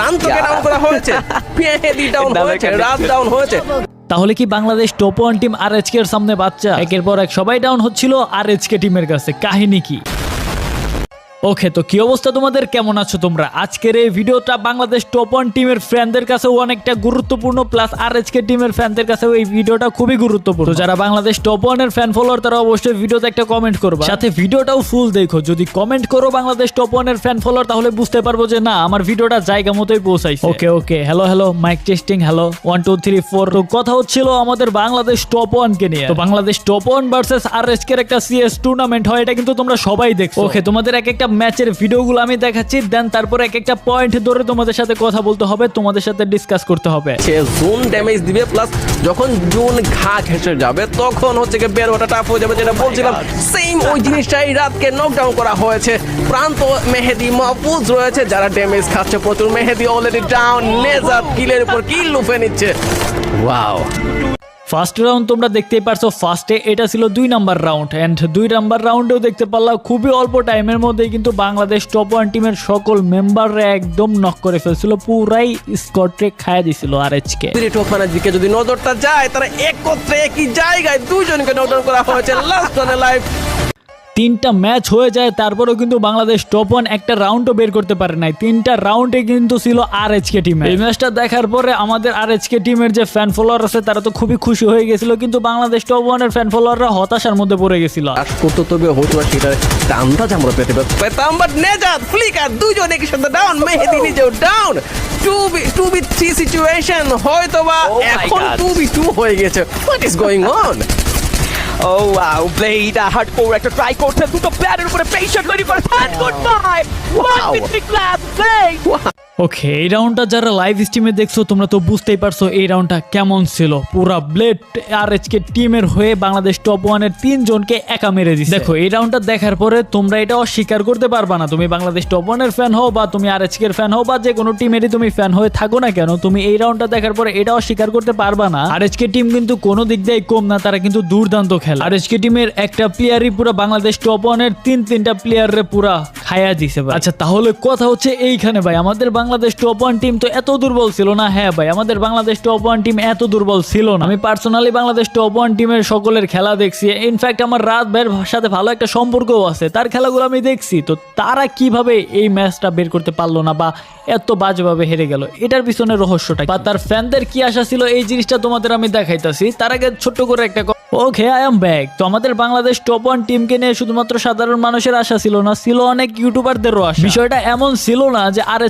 প্রান্তকে ডাউন করা হয়েছে। ডাউন হয়েছে রাত ডাউন হয়েছে। তাহলে কি বাংলাদেশ টপ ওয়ান টিম আর এইচকে এর সামনে বাচ্চা? একের পর এক সবাই ডাউন হচ্ছিল আর এইচকে টিমের কাছে। কাহিনী কি? ওকে তো কি অবস্থা তোমাদের? কেমন আছো তোমরা? আজকের এই ভিডিওটা বাংলাদেশ টপ ওয়ান টিমের ফ্যানদের কাছেও অনেকটা গুরুত্বপূর্ণ প্লাস আর এইচকে টিমের ফ্যানদের কাছেও এই ভিডিওটা খুবই গুরুত্বপূর্ণ। যারা বাংলাদেশ টপ ওয়ানের ফ্যান ফলোয়ার তারা অবশ্যই ভিডিওতে একটা কমেন্ট করবে। সাথে ভিডিওটাও ফুল দেখো। যদি কমেন্ট করো বাংলাদেশ টপ ওয়ানের ফ্যান ফলোয়ার তাহলে বুঝতে পারব যে না আমার ভিডিওটা জায়গা মতোই পৌঁছাইছে। Okay okay hello hello mic testing hello one two three four তো কথা হচ্ছিল আমাদের বাংলাদেশ টপ ওয়ান কে নিয়ে। তো Bangladesh top one versus R K একটা সিএস টুর্নামেন্ট হয় এটা কিন্তু তোমরা সবাই দেখো ওকে তোমাদের এক একটা ম্যাচের ভিডিওগুলো আমি দেখাচ্ছি, দেন তারপরে এক একটা পয়েন্ট ধরে তোমাদের সাথে কথা বলতে হবে, তোমাদের সাথে ডিসকাস করতে হবে। সে জোন ড্যামেজ দিবে প্লাস যখন জোন ঘা ঘেঁষে যাবে, তখন হচ্ছে কি বের ওটা টাফ হয়ে যাবে, যেটা বলছিলাম সেম ওই জিনিসটাই রাতকে নকডাউন করা হয়েছে। প্রান্ত মেহেদি মাহফুজ রয়েছে, যারা ড্যামেজ খাচ্ছে, প্রচুর মেহেদি অলরেডি ডাউন নেজাত কিলের উপর কিল লুফে নিচ্ছে। ওয়াও ফার্স্ট রাউন্ড তোমরা দেখতেই পারছ ফার্স্টে এটা ছিল দুই নাম্বার রাউন্ড অ্যান্ড দুই নাম্বার রাউন্ডেও দেখতে পারলাম, খুবই অল্প টাইমের মধ্যে কিন্তু বাংলাদেশ টপ ওয়ান টিমের সকল মেম্বাররা একদম নক করে ফেলছিল, পুরাই স্কটে খায় দিছিল আর এইচকে টপ দিকে যদি নজরটা যায়, তারা একত্রে একই জায়গায় দুইজনকে নকডাউন করা হয়েছে লাস্ট লাইফ তিনটা ম্যাচ হয়ে যায় তারপরেও কিন্তু বাংলাদেশ টপ ওয়ান একটা রাউন্ডও বের করতে পারে নাই। তিনটা রাউন্ডে কিন্তু ছিল আর এইচকে টিম এই ম্যাচটা দেখার পরে আমাদের আর এইচকে টিমের যে ফ্যান ফলোয়ার আছে তারা তো খুবই খুশি হয়ে গেছিল কিন্তু বাংলাদেশ টপ ওয়ানের ফ্যান ফলোয়াররা হতাশার মধ্যে পড়ে গেছিল। কাজ করতে তবে হয়তো বা সেটা আন্দাজ আমরা পেতে পেতাম বাট নেজাত ফ্লিকার দুজন একই সাথে ডাউন মেহেদি নিজেও down two B two B three situation হয়তো বা Oh এখন টু বি টু হয়ে গেছে। What is going on oh wow blade hardcore একটা ট্রাই করছে দুটো প্লেয়ারের উপরে পেশেন্ট তৈরি করে thank good bye one Wow. Victory club blade okay এই রাউন্ডটা যারা লাইভ স্ট্রিমে দেখছ তোমরা তো বুঝতেই পারছ এই রাউন্ডটা কেমন ছিল। পুরা ব্লেড আর এইচকে টিমের হয়ে বাংলাদেশ টপ ওয়ানের তিনজনকে একা মেরে দিচ্ছে দেখো এই রাউন্ডটা দেখার পরে তোমরা এটা অস্বীকার করতে পারবা না। তুমি বাংলাদেশ টপ ওয়ানের ফ্যান হও বা তুমি আর এইচকে ফ্যান হও বা যে কোনো টিমেরই তুমি ফ্যান হয়ে থাকো না কেন তুমি এই রাউন্ডটা দেখার পরে এটা অস্বীকার করতে পারবা না। আর এইচকে টিম কিন্তু কোনো দিক দিয়ে কম না তারা কিন্তু দুর্দান্ত খেলে। আর এইচকে টিমের একটা প্লেয়ারই পুরো বাংলাদেশ টপ ওয়ানের তিন তিনটা প্লেয়ারে পুরা খায়া দিছে ভাই। আচ্ছা তাহলে কথা হচ্ছে এইখানে ভাই, আমাদের বাংলাদেশ টপ ওয়ান টিম তো এত দুর্বল ছিল না? হ্যাঁ ভাই, আমাদের বাংলাদেশ টপ ওয়ান টিম এত দুর্বল ছিল না। আমি পার্সোনালি বাংলাদেশ টপ ওয়ান টিমের সকলের খেলা দেখছি। ইনফ্যাক্ট আমার রাত ভাইয়ের সাথে ভালো একটা সম্পর্কও আছে। তার খেলাগুলো আমি দেখছি। তো তারা কীভাবে এই ম্যাচটা বের করতে পারল না বা এত বাজেভাবে হেরে গেল? এটার পিছনে রহস্যটা বা তার ফ্যানদের কি আশা ছিল? এই জিনিসটা তোমাদের আমি দেখাইতেছি। তার আগে ছোট্ট করে একটা ওকে আই এম ব্যাক তো আমাদের বাংলাদেশ টপ ওয়ান টিমকে নিয়ে শুধুমাত্র সাধারণ মানুষের আশা ছিল না, ছিল অনেক ইউটিউবারদেরও আশা। বিষয়টা এমন ছিল না যে আর